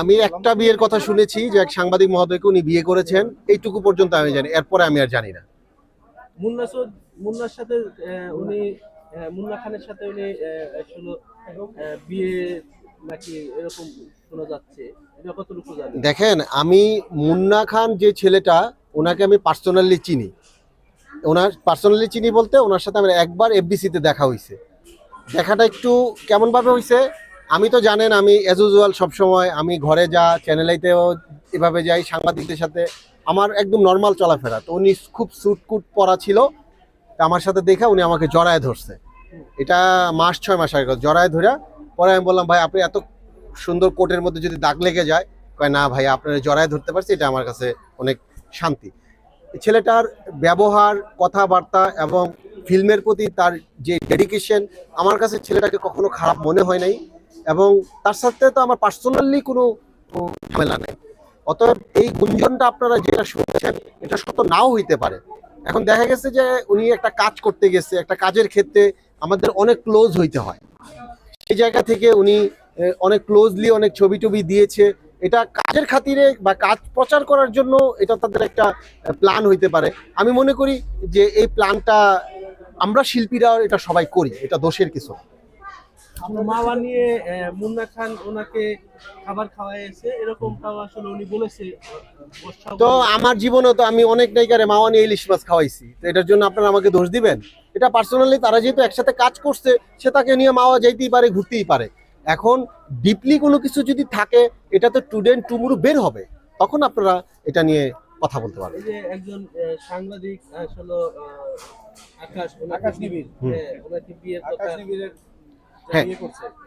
আমি একটা বিয়ের কথা শুনেছি যে এক সাংবাদিক মহোদয়কে উনি বিয়ে করেছেন। এইটুকু পর্যন্ত আমি জানি এরপরে আমি আর জানি না। মুন্না মুন্নার সাথে উনি মুন্না খানের সাথে উনি বিয়ে নাকি এরকম শোনা যাচ্ছে। দেখেন আমি মুন্না খান যে ছেলেটা ওনাকে আমি পার্সোনালি চিনি। ওনার পার্সোনালি চিনি বলতে ওনার সাথে আমার একবার এফডিসিতে দেখা হয়েছে দেখাটা একটু কেমনভাবে হয়েছে আমি তো জানেন, আমি অ্যাজ ইউজুয়াল সবসময় আমি ঘরে যা চ্যানেলাইতেও এভাবে যাই, সাংবাদিকদের সাথে। আমার একদম নর্মাল চলাফেরা। তো উনি খুব সুটকুট পরা ছিল। আমার সাথে দেখা উনি আমাকে জড়ায় ধরছে। এটা মাস ছয় মাস আগে জড়ায় ধরে পরে আমি বললাম, ভাই, আপনি এত সুন্দর কোটের মধ্যে যদি দাগ লেগে যায়। কয়, না ভাই, আপনার জড়ায় ধরতে পারছি, এটা আমার কাছে অনেক শান্তি। ছেলেটার ব্যবহার, কথাবার্তা এবং ফিল্মের প্রতি তার যে ডেডিকেশন আমার কাছে ছেলেটাকে কখনো খারাপ মনে হয় নাই। এবং তার সাথে তো আমার পার্সোনালি কোনো ঝামেলা নেই। অতএব এই গুঞ্জনটা আপনারা যেটা শুনছেন, এটা সত্য নাও হইতে পারে। এখন দেখা গেছে যে উনি একটা কাজ করতে গেছে, একটা কাজের ক্ষেত্রে আমাদের অনেক ক্লোজ হইতে হয়। সেই জায়গা থেকে উনি অনেক ক্লোজলি অনেক ছবি টবি দিয়েছে। এটা কাজের খাতিরে বা কাজ প্রচার করার জন্য এটা তাদের একটা প্ল্যান হইতে পারে। আমি মনে করি যে এই প্ল্যানটা আমরা শিল্পীরা এটা সবাই করি, এটা দোষের কিছু। মাওয়া নিয়ে মুন্না খান ওনাকে খাবার খাওয়াইছে এরকমটাও আসলে উনি বলেছে। তো আমার জীবনে তো আমি অনেক নায়িকারে মাওয়া নিয়ে ইলিশ মাছ খাওয়াইছি। তো এটার জন্য আপনারা আমাকে দোষ দিবেন। এটা পার্সোনালি তারা যেহেতু একসাথে কাজ করছে সে তাকে নিয়ে মাওয়া যাইতেই পারে ঘুরতেই পারে। এখন ডিপলি কোনো কিছু যদি থাকে এটা তো টুডেন টুমুরু বের হবে। তখন আপনারা এটা নিয়ে কথা বলতে পারবেন। যে একজন সাংবাদিক আসলে আকাশ আকাশ নিবিড়। হ্যাঁ, ওনাকে বিয়ের কথা আকাশ নিবিড়ের হ্যাঁ।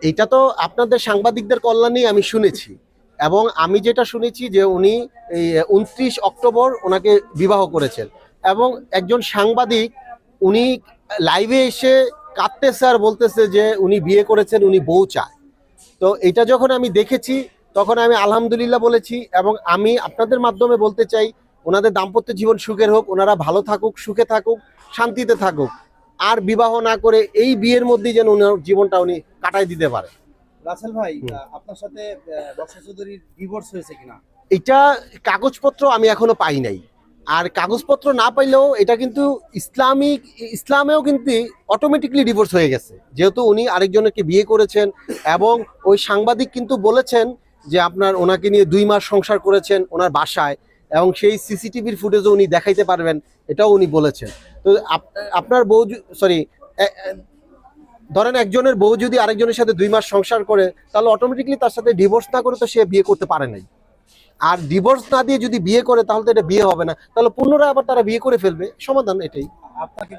এটা তো আপনাদের সাংবাদিকদের কল্যাণেই আমি শুনেছি। এবং আমি যেটা শুনেছি যে উনি উনত্রিশ অক্টোবর ওনাকে বিবাহ করেছেন। এবং একজন সাংবাদিক উনি লাইভে এসে কাঁদতেছে আর বলতেছে যে উনি বিয়ে করেছেন উনি বউ চায়। তো এটা যখন আমি দেখেছি তখন আমি আলহামদুলিল্লাহ বলেছি এবং আমি আপনাদের মাধ্যমে বলতে চাই ওনাদের দাম্পত্য জীবন সুখের হোক ওনারা ভালো থাকুক সুখে থাকুক শান্তিতে থাকুক। আর বিবাহ না করে এই বিয়ের মধ্যেই যেন ওনার জীবনটা উনি কাটাই দিতে পারে। রাসেল ভাই আপনার সাথে বর্ষা চৌধুরীর ডিভোর্স হয়েছে কিনা? এটা কাগজপত্র আমি এখনও পাই নাই। আর কাগজপত্র না পাইলেও এটা কিন্তু ইসলামিক ইসলামেও কিন্তু অটোমেটিকলি ডিভোর্স হয়ে গেছে। যেহেতু উনি আরেকজনকে বিয়ে করেছেন এবং ওই সাংবাদিক কিন্তু বলেছেন যে আপনার ওনাকে নিয়ে দুই মাস সংসার করেছেন ওনার বাসায়। এবং সেই সিসিটিভির ফুটেজও উনি দেখাইতে পারবেন, এটাও উনি বলেছেন। তো আপনার বউ সরি ধরেন একজনের বউ যদি আরেকজনের সাথে দুই মাস সংসার করে, তাহলে অটোমেটিকলি তার সাথে ডিভোর্স না করে তো সে বিয়ে করতে পারে নাই। আর ডিভোর্স না দিয়ে যদি বিয়ে করে, তাহলে তো এটা বিয়ে হবে না। তাহলে পুনরায় আবার তারা বিয়ে করে ফেলবে, সমাধান এটাই। আপনাকে